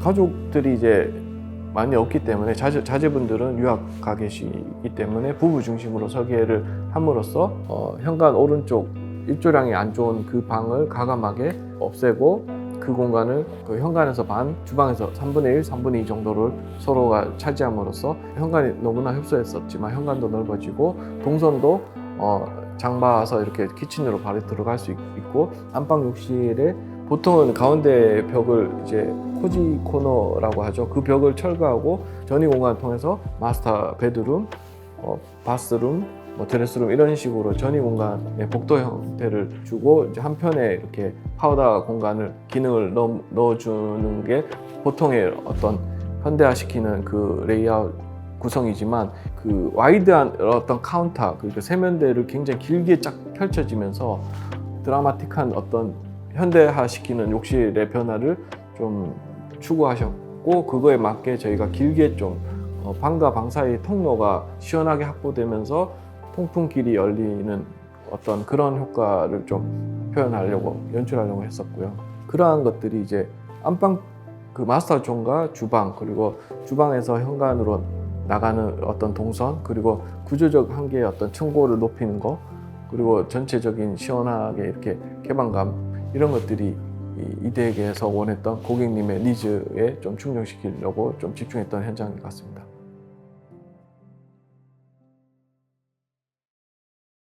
가족들이 이제 많이 없기 때문에 자제, 자제분들은 유학 가 계시기 때문에 부부 중심으로 설계를 함으로써 어, 현관 오른쪽 입조량이 안 좋은 그 방을 가감하게 없애고 그 공간을 그 현관에서 반, 주방에서 3분의 1, 3분의 2 정도를 서로가 차지함으로써 현관이 너무나 협소했었지만 현관도 넓어지고 동선도 어, 장봐서 이렇게 키친으로 바로 들어갈 수 있- 있고 안방 욕실에 보통은 가운데 벽을 이제 코지 코너라고 하죠. 그 벽을 철거하고 전이 공간을 통해서 마스터 베드룸, 어, 바스룸, 뭐 드레스룸 이런 식으로 전이 공간의 복도 형태를 주고 이제 한편에 이렇게 파우더 공간을 기능을 넣어, 넣어주는 게 보통의 어떤 현대화시키는 그 레이아웃 구성이지만 그 와이드한 어떤 카운터 그리고 세면대를 굉장히 길게 쫙 펼쳐지면서 드라마틱한 어떤 현대화시키는 욕실의 변화를 좀 추구하셨고 그거에 맞게 저희가 길게 좀 어, 방과 방 사이 통로가 시원하게 확보되면서 통풍길이 열리는 어떤 그런 효과를 좀 표현하려고 연출하려고 했었고요. 그러한 것들이 이제 안방 그 마스터 존과 주방 그리고 주방에서 현관으로 나가는 어떤 동선 그리고 구조적 한계의 어떤 층고를 높이는 거 그리고 전체적인 시원하게 이렇게 개방감 이런 것들이 이 이대에게서 원했던 고객님의 니즈에 좀 충족시키려고 좀 집중했던 현장인 것 같습니다.